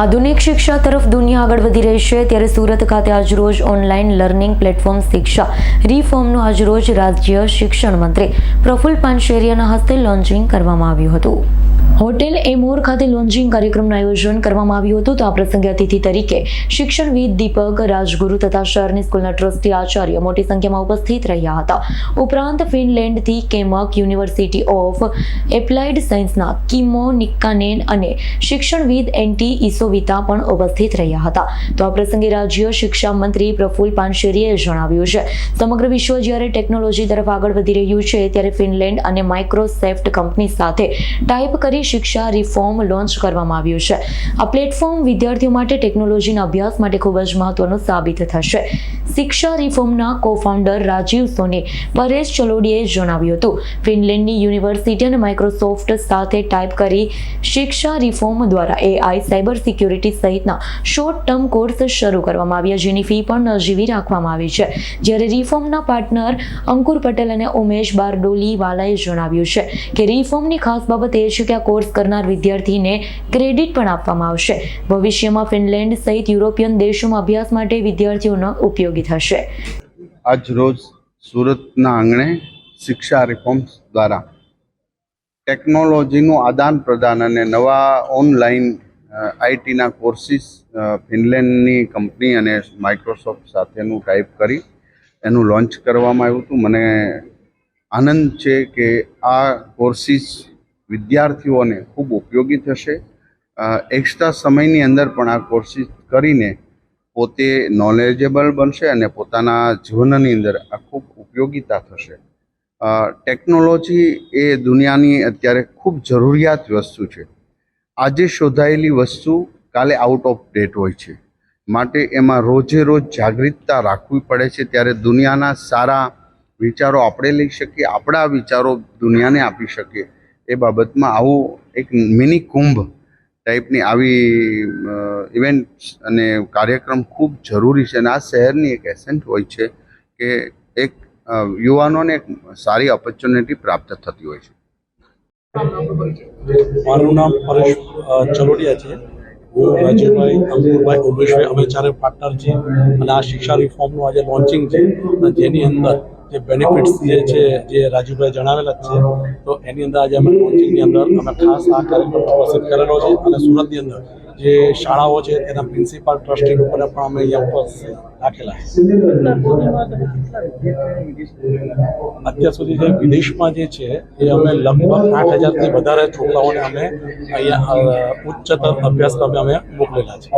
આધુનિક શિક્ષા તરફ દુનિયા આગળ વધી રહી છે. ત્યારે સુરત ખાતે આજરોજ ઓનલાઈન લર્નિંગ પ્લેટફોર્મ શિક્ષા રિફોર્મનું આજરોજ રાજ્ય શિક્ષણ મંત્રી પ્રફુલ પાનશેરિયાના હસ્તે લોન્ચિંગ કરવામાં આવ્યું હતું. હોટેલ એમોર ખાતે લોન્ચિંગ કાર્યક્રમનું આયોજન કરવામાં આવ્યું હતું. તો આ પ્રસંગે અતિથિ તરીકે શિક્ષણવિદ દીપક, રાજગુરુ તથા શહેરની સ્કૂલના ટ્રસ્ટી આચાર્ય મોટી સંખ્યામાં ઉપસ્થિત રહ્યા હતા. ઉપરાંત ફિનલેન્ડથી કેમક યુનિવર્સિટી ઓફ એપ્લાઇડ સાયન્સના કિમો નિક્કાનેન અને શિક્ષણવિદ એન્ટી ઇસોવિતા પણ ઉપસ્થિત રહ્યા હતા. તો આ પ્રસંગે રાજ્ય શિક્ષા મંત્રી પ્રફુલ પાનશેરીએ જણાવ્યું છે. સમગ્ર વિશ્વ જ્યારે ટેકનોલોજી તરફ આગળ વધી રહ્યું છે, ત્યારે ફિનલેન્ડ અને માઇક્રોસેફ્ટ કંપની સાથે ટાઈપ કરી શિક્ષા રિફોર્મ લોન્ચ કરવામાં આવ્યું છે. આ પ્લેટફોર્મ વિદ્યાર્થીઓ માટે ટેકનોલોજીના અભ્યાસ માટે ખૂબ જ મહત્વનું સાબિત થશે. શિક્ષા રિફોર્મના કો ફાઉન્ડર રાજીવ સોની પરેશ ચલોડીએ જણાવ્યું હતું. ફિનલેન્ડની યુનિવર્સિટી અને માઇક્રોસોફ્ટ સાથે ટાઈપ કરી શિક્ષા રિફોર્મ દ્વારા એઆઈ સાયબર સિક્યુરિટી સહિતના શોર્ટ ટર્મ કોર્સ શરૂ કરવામાં આવ્યા, જેની ફી પણ નજીવી રાખવામાં આવી છે. જ્યારે રિફોર્મના પાર્ટનર અંકુર પટેલ અને ઉમેશ બારડોલી વાલાએ જણાવ્યું છે કે રિફોર્મની ખાસ બાબત એ છે કે આ કોર્સ કરનાર વિદ્યાર્થીને ક્રેડિટ પણ આપવામાં આવશે. ભવિષ્યમાં ફિનલેન્ડ સહિત યુરોપિયન દેશોમાં અભ્યાસ માટે વિદ્યાર્થીઓનો ઉપયોગી થશે. આજ રોજ સુરતના આંગણે શિક્ષા રિફોર્મ્સ દ્વારા ટેકનોલોજીનું આદાન પ્રદાન અને નવા ઓનલાઈન આઈટીના કોર્સિસ ફિનલેન્ડની કંપની અને માઇક્રોસોફ્ટ સાથેનું ટાઈપ કરી એનું લોન્ચ કરવામાં આવ્યું હતું. મને આનંદ છે કે આ કોર્સિસ વિદ્યાર્થીઓને ખૂબ ઉપયોગી થશે. એક્સ્ટ્રા સમયની અંદર પણ આ કોર્સિસ કરીને પોતે નોલેજેબલ બનશે અને પોતાના જીવનની અંદર આ ખૂબ ઉપયોગીતા થશે. ટેકનોલોજી એ દુનિયાની અત્યારે ખૂબ જરૂરિયાત વસ્તુ છે. આજે શોધાયેલી વસ્તુ કાલે આઉટ ઓફ ડેટ હોય છે. માટે એમાં રોજે રોજ જાગૃતતા રાખવી પડે છે. ત્યારે દુનિયાના સારા વિચારો આપણે લઈ શકીએ, આપણા વિચારો દુનિયાને આપી શકીએ. એ બાબતમાં આવું એક મિની કુંભ ટાઈપની આવી ઇવેન્ટ્સ અને કાર્યક્રમ ખૂબ જરૂરી છે. અને આ શહેરની એક એસેન્ટ હોય છે કે એક યુવાનોને એક સારી ઓપોર્ચ્યુનિટી પ્રાપ્ત થતી હોય છે. મારું નામ પરેશ ચલોડિયા છે. હું રાજુભાઈ અંકુરભાઈ ઉમેશભાઈ અમે ચારે પાર્ટનર છીએ. અને આ શિક્ષા રિફોર્મનું આજે લોન્ચિંગ છે. જેની અંદર જે બેનિફિટ્સ જે છે, જે રાજુભાઈ જણાવેલા છે, તો એની અંદર આજે અમે કોચિંગની અંદર અમે ખાસ આ કાર્યક્રમ ઉપસ્થિત કરેલો છે અને સુરતની અંદર જે શાળાઓ છે તેના પ્રિન્સિપાલ ટ્રસ્ટી લોકોને પણ અમે અહીંયા ઉપસ્થિત રાખેલા અત્યાર સુધી જે વિદેશમાં જે છે, એ અમે લગભગ આઠ હજારથી વધારે છોકરાઓને અમે અહીંયા ઉચ્ચતર અભ્યાસક્રમે અમે મોકલેલા છે.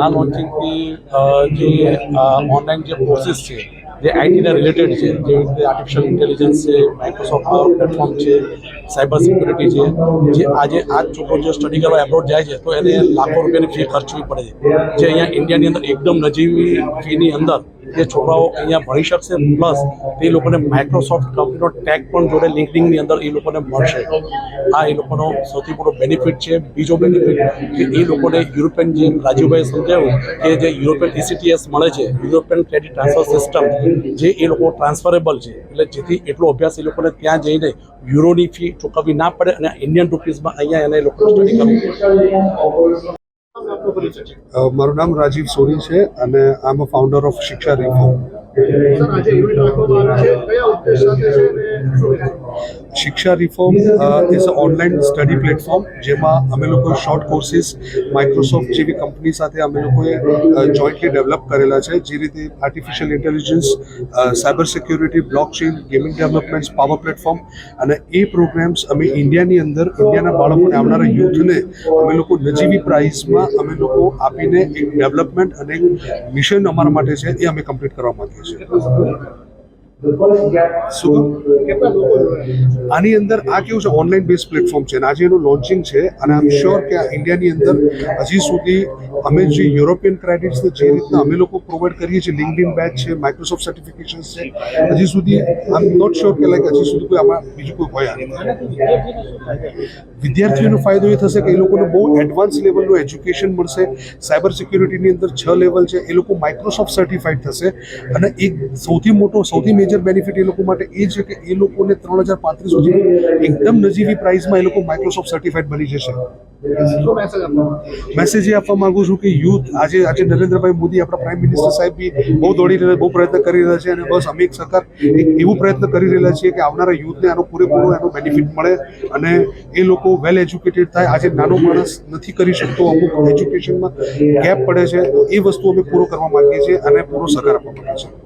આ લોન્ચિંગથી જે ઓનલાઈન જે કોર્સીસ છે જે આઈટીના રિલેટેડ છે, જેવી રીતે આર્ટિફિશિયલ ઇન્ટેલિજન્સ છે માઇક્રોસોફ્ટ પ્લેટફોર્મ છે સાયબર સિક્યુરિટી છે, જે આજે આ છોકરો જે સ્ટડી કરવા એબ્રોડ જાય છે, તો એને લાખો રૂપિયાની ફી ખર્ચવી પડે છે. જે અહીંયા ઇન્ડિયાની અંદર એકદમ નજીવી ફીની અંદર એ છોકરાઓ અહીંયા ભણી શકશે, પ્લસ એ લોકોને માઇક્રોસોફ્ટ કંપનીનો ટેગ પણ જોડે લિંકડિંગની અંદર એ લોકોને મળશે. આ એ લોકોનો સૌથી મોટો બેનિફિટ છે. બીજો બેનિફિટ કે એ લોકોને યુરોપિયન જેમ રાજુભાઈ સમજાવ્યું કે જે યુરોપિયન ઇસીટીએસ મળે છે યુરોપિયન ક્રેડિટ ટ્રાન્સફર સિસ્ટમ જે એ લોકો ટ્રાન્સફરેબલ છે. એટલે જેથી એટલો અભ્યાસ એ લોકોને ત્યાં જઈને યુરોની ફી ચૂકવવી ના પડે અને ઇન્ડિયન રૂપીઝમાં અહીંયા એને લોકો સ્ટડી કરવું મારું નામ રાજીવ સોની છે અને I am a founder of Shiksha reform Shiksha reform is a online study platform જેમાં અમે લોકો શોર્ટ કોર્સિસ માઇક્રોસોફ્ટ જેવી કંપની સાથે અમે લોકોએ જોઈન્ટલી ડેવલપ કરેલા છે, જે રીતે artificial intelligence cyber security blockchain gaming developments power platform અને એ પ્રોગ્રામ્સ અમે ઇન્ડિયાની અંદર, ઇન્ડિયાના બાળકોને, આવનારા યુથને અમે લોકો નજીવી પ્રાઇસમાં અમે લોકો આપીને એક ડેવલપમેન્ટ અને એક મિશન અમારા માટે છે, એ અમે કમ્પ્લીટ કરવા માંગીએ છીએ. આની અંદર આ કેવું છે? ઓનલાઈન બેઝ પ્લેટફોર્મ છે આજે એનું લોન્ચિંગ છે અને આમ શ્યોર કે આ ઇન્ડિયાની અંદર હજી સુધી અમે જે યુરોપિયન ક્રેડિટ્સ જે રીતના અમે લોકો પ્રોવાઈડ કરીએ છીએ લિંકડિન બેચ છે માઇક્રોસોફ્ટ સર્ટિફિકેશન છે હજી સુધી આમ નોટ શ્યોર કે લાઈક હજી સુધી કોઈ આમાં બીજું કોઈ હોય વિદ્યાર્થીઓનો ફાયદો એ થશે કે એ લોકોને બહુ એડવાન્સ લેવલનું એજ્યુકેશન મળશે. સાયબર સિક્યુરિટીની અંદર છ લેવલ છે. એ લોકો માઇક્રોસોફ્ટ સર્ટિફાઈડ થશે અને એક સૌથી મોટો સૌથી મેજર બેનિફિટ એ લોકો માટે એ છે કે એ લોકોને ત્રણ હજાર પાંત્રીસ સુધી એકદમ નજીવી પ્રાઇસમાં એ લોકો માઇક્રોસોફ્ટ સર્ટિફાઈડ બની જશે. મેસેજ એ આપવા માંગુ છું કે યુથ આજે આજે નરેન્દ્રભાઈ મોદી આપણા પ્રાઇમ મિનિસ્ટર સાહેબ બી બહુ દોડી રહ્યા બહુ પ્રયત્ન કરી રહ્યા છે અને બસ અમે એક સરકાર એક એવું પ્રયત્ન કરી રહેલા છીએ કે આવનારા યુથને આનો પૂરેપૂરો એનો બેનિફિટ મળે અને એ લોકો વેલ એજ્યુકેટેડ થાય. આજે નાનો માણસ નથી કરી શકતો અમુક એજ્યુકેશનમાં ગેપ પડે છે. એ વસ્તુ અમે પૂરો કરવા માંગીએ છીએ અને પૂરો સહકાર આપવા માંગીએ છીએ.